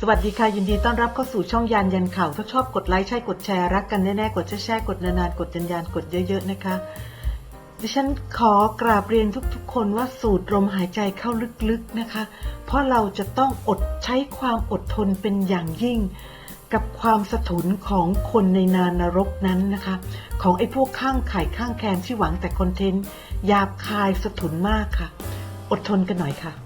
สวัสดีค่ะ ยินดีต้อนรับเข้าสู่ช่องยานยันข่าวถ้าชอบกดไลค์ใช่กดแชร์รักกันแน่ๆ กดแชร์กดนานๆ กดยันยันกดเยอะๆนะคะ ดิฉันขอกราบเรียนทุกๆ คนว่าสูดลมหายใจเข้าลึกๆนะคะ เพราะเราจะต้องอดใช้ความอดทนเป็นอย่างยิ่ง กับความสะทุนของคนในนานรกนั้นนะคะ ของไอ้พวกข้างไข่ข้างแคมที่หวังแต่คอนเทนต์หยาบคายสะทุนมากค่ะ อดทนกันหน่อยค่ะ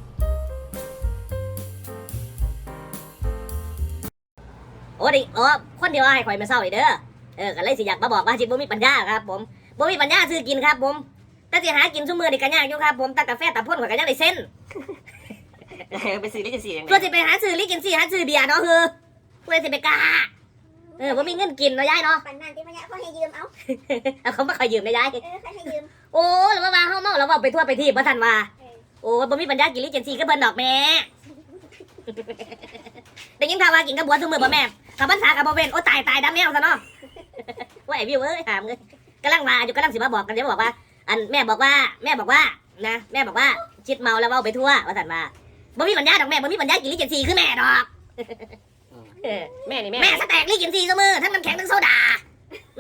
โอ้ดิโอ้คนเดียวให้ข่อยมาเศร้าอีกเด้อเออก็เลยสิอยากมาบอกว่าจิบ่มีปัญญาครับ ผมบ่มีปัญญาซื้อกินครับ ผมแต่สิหากินซุมื้อนี่ก็ยากอยู่ครับ ผมแต่กาแฟตะพ่นข่อยก็ยังได้เส้นไปซื้อลิขสิทธิ์ยังไงตัวสิไปหาซื้อลิกินซี่หาซื้อเบียร์เนาะคือผู้ใดสิไปกล้าเออบ่มีเงินกินเนาะยายเนาะปันนั่นที่พะยะเขาให้ยืมเอาเอาเขามาขอยืมนะยายเออเขาให้ยืมโอ้แล้วว่าว่าเฮาเมาแล้วว่าไปทั่วไปที่บ่ทันว่าเออโอ้บ่มีปัญญากินลิกินซี่ก็เบิ่นดอกแม่ได้ยินข่าวว่ากินกับบัวซุมื้อบ่แม่ ขับพรรษากับบ่เว้นโอ้ตายตายดำแมวซะเนาะว่าไอ้วิวเอ้ยหามเลยกำลังมาอยู่กำลังสิมาบอกกันเดี๋ยวบอกว่า อันแม่บอกว่า แม่บอกว่านะ แม่บอกว่าชิดเมาแล้วเว่าไปทั่วว่าสันว่าบ่มีปัญญาดอกแม่บ่มีปัญญากินลิกินซีคือแม่ดอกเออแม่นี่แม่แม่สแต็กลิกินซีเสมอทั้งน้ำแข็งทั้งโซดา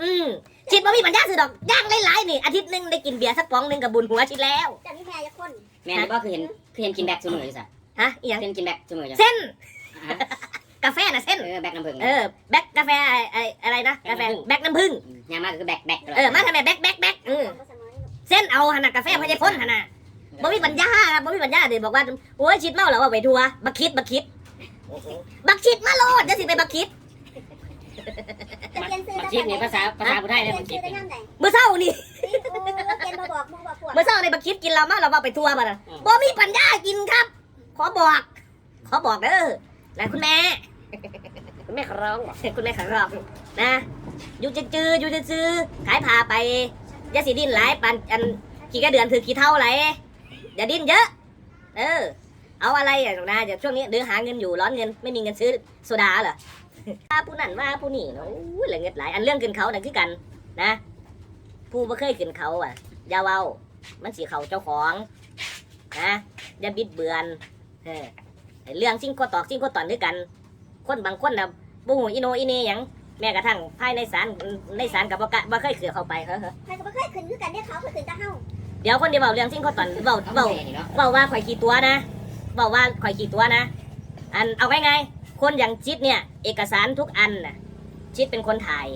อืมชิดบ่มีปัญญาซื้อดอกย่างหลายๆนี่อาทิตย์หนึงได้กินเบียร์สักป๋องหนึงกับบุญหัวชิดแล้วจะมีแม่จะคนแม่นี่ก็คือเห็นคือเห็นกินแบกเสมออยู่สะฮะอีหยังเห็นกินแบกเสมออยู่เส้นอะ กาแฟน่ะเส้น เออแบกน้ำผึ้งเออแบ็กกาแฟไอ้ไอ้อะไรนะกาแฟแบ็กน้ำผึ้งยามมากก็คือแบกแบกตลดเออมาทำไมแบ็กแบ็กแบ็กเออเขาเสมอเส้นเอาหันน่ะกาแฟพญายพ้นหันน่ะบ่มีปัญญาครับบ่มีปัญญาเดี๋ยวบอกว่าโอ้ยชิดเมาแล้วว่าไปทัวร์บักคิดบักคิดบักคิดมาโลดจะสิไปบักคิดจะเรียนซื้อมาได้คิดนี่ภาษาภาษาผู้ไทยเลยเรียมันนซื้คิอดได้ยังไงมื้อเช้านี่โอ้เรียนมาบอกมึงบอกพวกมื้อเช้าในบักคิดกินเรามาเราว่าไปทัวร์มาน่ะบ่มีปัญญากินครับ ขอบอก ขอบอกเด้อ นะคุณแม่ คุณแม่ขร้องคุณแม่ขังรอบนะอยู่จืออยู่จือขายพาไปยาสิดิ้นหลายปันอันกี่กระเดือนถือกี่เท่าไรอย่าดิ้นเยอะ เออ เอาอะไรอะหนูนะเดี๋ยวช่วงนี้เดือหาเงินอยู่ร้อนเงินไม่มีเงินซื้อโซดาเหรอว่าผู้นั่นว่าผู้นี่เนาะอู้ยเหลือเงินหลายอันเรื่องขึ้นเขาน่ะคือกันนะผู้บ่เคยขึ้นเขาอะอย่าเว้ามันสีเขาเจ้าของนะอย่าบิดเบือนเออ เรื่องสิ่งก็ตอกสิ่งก็ตอนด้วยกัน คนบางคนนะบูหูอิโนอิเนหยังแม้กระทั่งภายในศาลในศาลกับบ่กะบ่เคยเขือเข้าไปเฮ้อใครก็ไม่เคยขึ้นด้วยกันเนี่ยเขาเคยขึ้นตะเฮาเดี๋ยวคนเดียวเบาเรื่องสิ่งก็ตอนเบาเบาแม่นี่เนาะเบาว่าข่อยขี่ตัวนะเบาว่าข่อยขี่ตัวนะ อันเอาไงไงคนอย่างชิดเนี่ย เอกสารทุกอันน่ะชิดเป็นคนถ่าย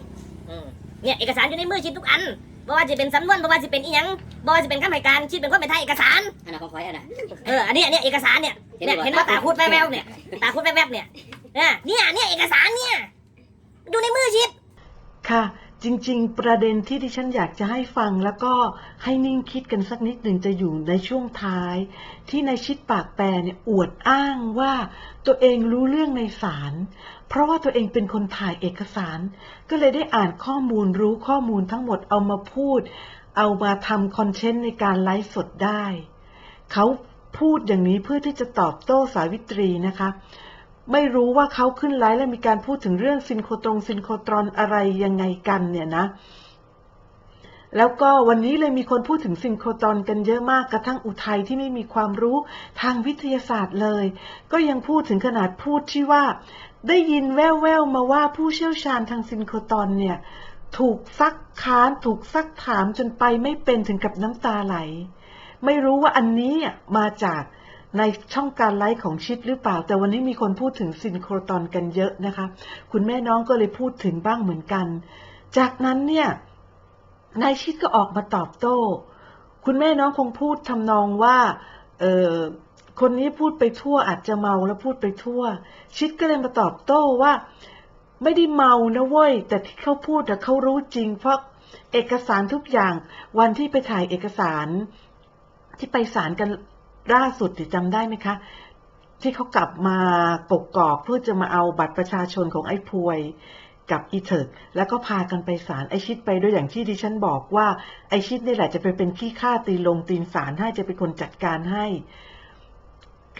อืมเนี่ยเอกสารอยู่ในมือชิดทุกอันบ่ว่าจะเป็นสำนวนบ่ว่าจะเป็นอีหยังบ่ว่าจะเป็นคำให้การชิดเป็นคนไปถ่ายเอกสารอันนั้นของคอยอันน่ะเอออันเนี้ยเนี่ยเอกสารเนี่ย เห็นเนี่ยไหมเห็นว่าตาพูดแววๆเนี่ยตาพูดแวบๆเนี่ยเนี่ยเนี่ยเนี่ยเอกสารเนี่ยอยู่ในมือชิดค่ะ จริง ๆ ประเด็นที่ดิฉันอยากจะให้ฟังแล้วก็ให้นิ่งคิดกันสักนิดหนึ่งจะอยู่ในช่วงท้าย ที่ในายชิดปากแปรเนี่ยอวดอ้างว่าตัวเองรู้เรื่องในศาลเพราะว่าตัวเองเป็นคนถ่ายเอกสาร ก็เลยได้อ่านข้อมูลรู้ข้อมูลทั้งหมดเอามาพูด เอามาทำคอนเทนต์ในการไลฟ์สดได้ เขา พูดอย่างนี้เพื่อที่จะตอบโต้สาวิตรีนะคะ ไม่รู้ว่าเขาขึ้นไลฟ์แล้วมีการพูดถึงเรื่องซินโคตรงซินโคตรอนอะไรยังไงกันเนี่ยนะ แล้วก็วันนี้เลยมีคนพูดถึงซินโคตรอนกันเยอะมากกระทั่งอุทัยที่ไม่มีความรู้ทางวิทยาศาสตร์เลย ก็ยังพูดถึงขนาดพูดที่ว่า ได้ยินแว่วๆมาว่าผู้เชี่ยวชาญทางซินโคตรอนเนี่ย ถูกซักค้านถูกซักถามจนไปไม่เป็นถึงกับน้ำตาไหล ไม่รู้ว่าอันนี้มาจากในช่องการไลฟ์ของชิดหรือเปล่า แต่วันนี้มีคนพูดถึงซินโครตอนกันเยอะนะคะ คุณแม่น้องก็เลยพูดถึงบ้างเหมือนกัน จากนั้นเนี่ยนายชิดก็ออกมาตอบโต้ คุณแม่น้องคงพูดทำนองว่าเออคนนี้พูดไปทั่วอาจจะเมาแล้วพูดไปทั่ว ชิดก็เลยมาตอบโต้ว่า ไม่ได้เมานะเว้ย แต่ที่เขาพูดแต่เขารู้จริง เพราะเอกสารทุกอย่างวันที่ไปถ่ายเอกสาร ที่ไปศาลกันล่าสุดที่จำได้ไหมคะ ที่เขากลับมากกอกเพื่อจะมาเอาบัตรประชาชนของไอ้พวยกับอีเถิกแล้วก็พากันไปศาลไอชิดไปด้วยอย่างที่ดิฉันบอกว่าไอชิดนี่แหละจะไปเป็นขี้ข้าตีลงตีนศาลให้จะเป็นคนจัดการให้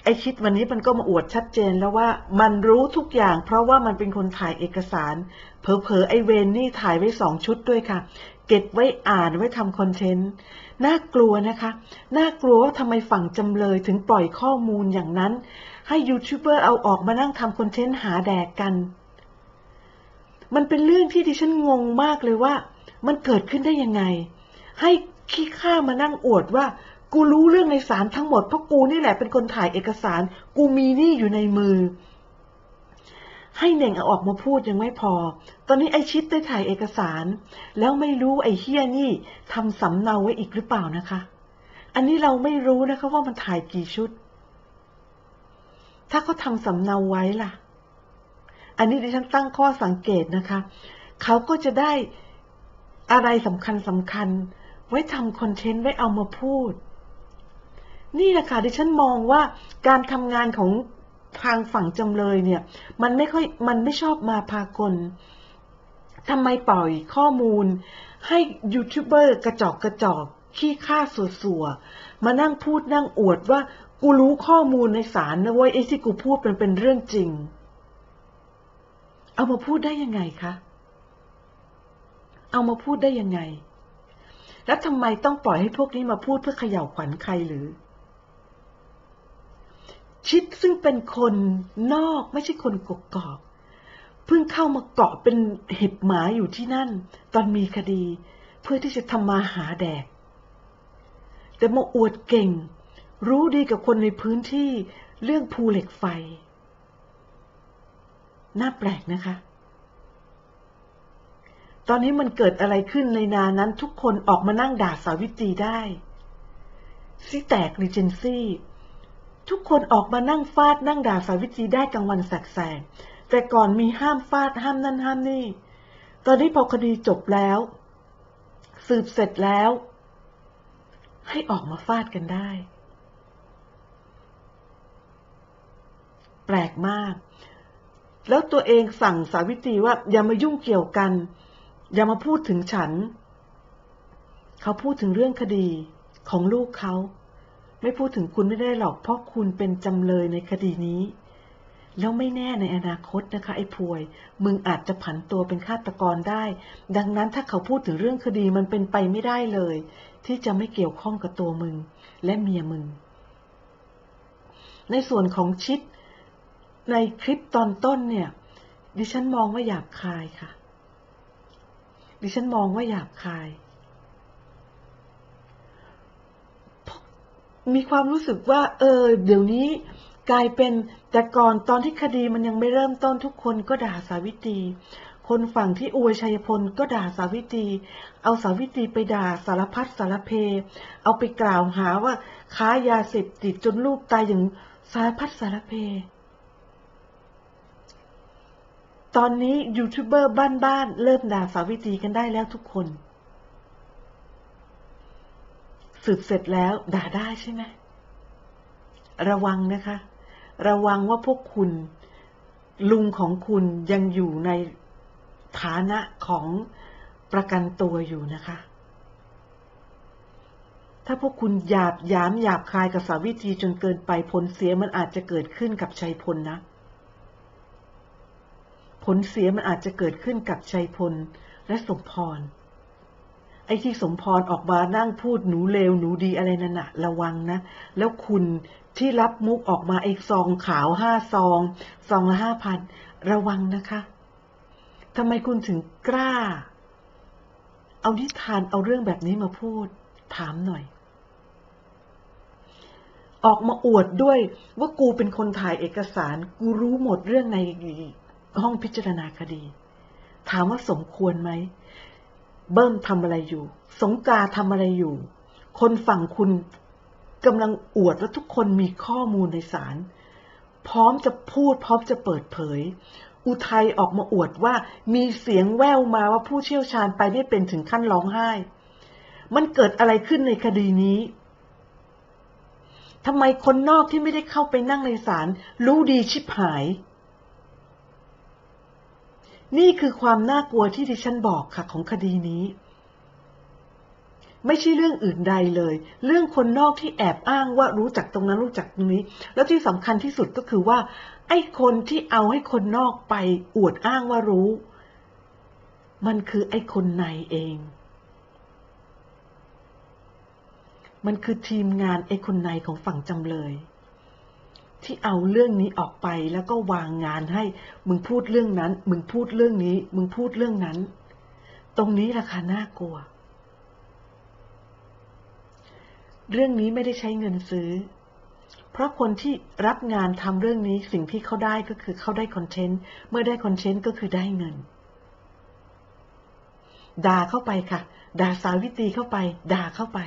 ไอชิดวันนี้มันก็มาอวดชัดเจนแล้วว่ามันรู้ทุกอย่าง เพราะว่ามันเป็นคนถ่ายเอกสาร เผลอๆไอเวนนี่ถ่ายไว้สองชุดด้วยค่ะ เก็บไว้อ่านไว้ทำคอนเทนต์ น่ากลัวนะคะ น่ากลัวว่าทำไมฝั่งจำเลยถึงปล่อยข้อมูลอย่างนั้น ให้ยูทูบเบอร์เอาออกมานั่งทำคอนเทนต์หาแดกกัน มันเป็นเรื่องที่ดิฉันงงมากเลยว่า มันเกิดขึ้นได้ยังไง ให้ขี้ข้ามานั่งอวดว่า กูรู้เรื่องในศาลทั้งหมดเพราะกูนี่แหละเป็นคนถ่ายเอกสาร กูมีนี่อยู่ในมือ ให้เน่งเอาออกมาพูดยังไม่พอ ตอนนี้ไอชิดได้ถ่ายเอกสาร แล้วไม่รู้ไอเฮียนี่ทำสำเนาไว้อีกหรือเปล่านะคะ อันนี้เราไม่รู้นะคะว่ามันถ่ายกี่ชุด ถ้าเขาทำสำเนาไว้ล่ะ อันนี้ดิฉันตั้งข้อสังเกตนะคะ เขาก็จะได้อะไรสำคัญสำคัญ ไว้ทำคอนเทนต์ไว้เอามาพูด นี่แหละค่ะดิฉันมองว่าการทำงานของ ทางฝั่งจำเลยเนี่ย มันไม่ค่อยมันไม่ชอบมาพากลทำไมปล่อยข้อมูล ให้ยูทูบเบอร์กระจอกกระจอกขี้ข้าสัวๆมานั่งพูดนั่งอวดว่ากูรู้ข้อมูลในศาลนะเว้ยไอ้ที่กูพูดมันเป็นเรื่องจริง เอามาพูดได้ยังไงคะ เอามาพูดได้ยังไง แล้วทำไมต้องปล่อยให้พวกนี้มาพูดเพื่อเขย่าขวัญใครหรือ ชิดซึ่งเป็นคนนอกไม่ใช่คนกกอกเพิ่งเข้ามาเกาะเป็นเห็บหมาอยู่ที่นั่น ตอนมีคดี เพื่อที่จะทำมาหาแดก แต่มาอวดเก่ง รู้ดีกับคนในพื้นที่เรื่องภูเหล็กไฟ น่าแปลกนะคะ ตอนนี้มันเกิดอะไรขึ้นในนานั้นทุกคนออกมานั่งด่าสาวิตรีได้ซิแตกรีเจนซี่ ทุกคนออกมานั่งฟาดนั่งด่าสาวิตรีได้กลางวันแสกๆแต่ก่อนมีห้ามฟาดห้ามนั่นห้ามนี่ ตอนนี้พอคดีจบแล้ว สืบเสร็จแล้ว ให้ออกมาฟาดกันได้ แปลกมาก แล้วตัวเองสั่งสาวิตรีว่า อย่ามายุ่งเกี่ยวกัน อย่ามาพูดถึงฉัน เขาพูดถึงเรื่องคดีของลูกเขา ไม่พูดถึงคุณไม่ได้หรอก เพราะคุณเป็นจำเลยในคดีนี้ แล้วไม่แน่ในอนาคตนะคะ ไอ้พวย มึงอาจจะผันตัวเป็นฆาตกรได้ ดังนั้นถ้าเขาพูดถึงเรื่องคดีมันเป็นไปไม่ได้เลย ที่จะไม่เกี่ยวข้องกับตัวมึง และเมียมึง ในส่วนของชิด ในคลิปตอนต้นเนี่ย ดิฉันมองว่าหยาบคายค่ะ ดิฉันมองว่าหยาบคาย มีความรู้สึกว่า เออ เดี๋ยวนี้กลายเป็นแต่ก่อนตอนที่คดีมันยังไม่เริ่มต้นทุกคนก็ด่าสาวิตรีคนฝั่งที่อวยชัยพลก็ด่าสาวิตรีเอาสาวิตรีไปด่าสารพัดสารเพ เอาไปกล่าวหาว่าค้ายาเสพติดจนลูกตายอย่างสารพัดสารเพ ตอนนี้ยูทูบเบอร์บ้านๆเริ่มด่าสาวิตรีกันได้แล้วทุกคน สืบเสร็จแล้วด่าได้ใช่ไหมระวังนะคะ ระวังว่าพวกคุณ ลุงของคุณยังอยู่ในฐานะของประกันตัวอยู่นะคะ ถ้าพวกคุณหยาบยามหยาบคายกับสาวิตรีจนเกินไปผลเสียมันอาจจะเกิดขึ้นกับชัยพลนะ ผลเสียมันอาจจะเกิดขึ้นกับชัยพลและสมพร อ้ที่สมพรออกมานั่งพูดหนูเลวหนูดีอะไรนั่นนะระวังนะ แล้วคุณที่รับมุกออกมาไอ้ซองขาวห้าซองซองละห้าพันระวังนะคะทำไมคุณถึงกล้า เอานิทานเอาเรื่องแบบนี้มาพูด ถามหน่อย ออกมาอวดด้วยว่ากูเป็นคนถ่ายเอกสาร กูรู้หมดเรื่องในห้องพิจารณาคดี ถามว่าสมควรไหม เบิ้มทำอะไรอยู่ สงกาทำอะไรอยู่ คนฝั่งคุณกำลังอวดว่าทุกคนมีข้อมูลในศาลพร้อมจะพูดพร้อมจะเปิดเผย อุทัยออกมาอวดว่ามีเสียงแว่วมาว่าผู้เชี่ยวชาญไปไม่เป็นถึงขั้นร้องไห้ มันเกิดอะไรขึ้นในคดีนี้ทำไมคนนอกที่ไม่ได้เข้าไปนั่งในศาลรู้ดีชิบหาย นี่คือความน่ากลัวที่ดิฉันบอกค่ะของคดีนี้ ไม่ใช่เรื่องอื่นใดเลย เรื่องคนนอกที่แอบอ้างว่ารู้จักตรงนั้นรู้จักตรงนี้ แล้วที่สำคัญที่สุดก็คือว่า ไอ้คนที่เอาให้คนนอกไปอวดอ้างว่ารู้ มันคือไอ้คนในเอง มันคือทีมงานไอ้คนในของฝั่งจำเลย ที่เอาเรื่องนี้ออกไปแล้วก็วางงานให้ มึงพูดเรื่องนั้น มึงพูดเรื่องนี้ มึงพูดเรื่องนั้น ตรงนี้ราคาน่ากลัว เรื่องนี้ไม่ได้ใช้เงินซื้อ เพราะคนที่รับงานทำเรื่องนี้สิ่งที่เขาได้ก็คือเขาได้คอนเทนต์ เมื่อได้คอนเทนต์ก็คือได้เงิน ด่าเข้าไปค่ะ ด่าสาวิตีเข้าไป ด่าเข้าไป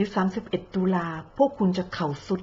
ที่ 31 ตุลาพวกคุณจะเข่าสุด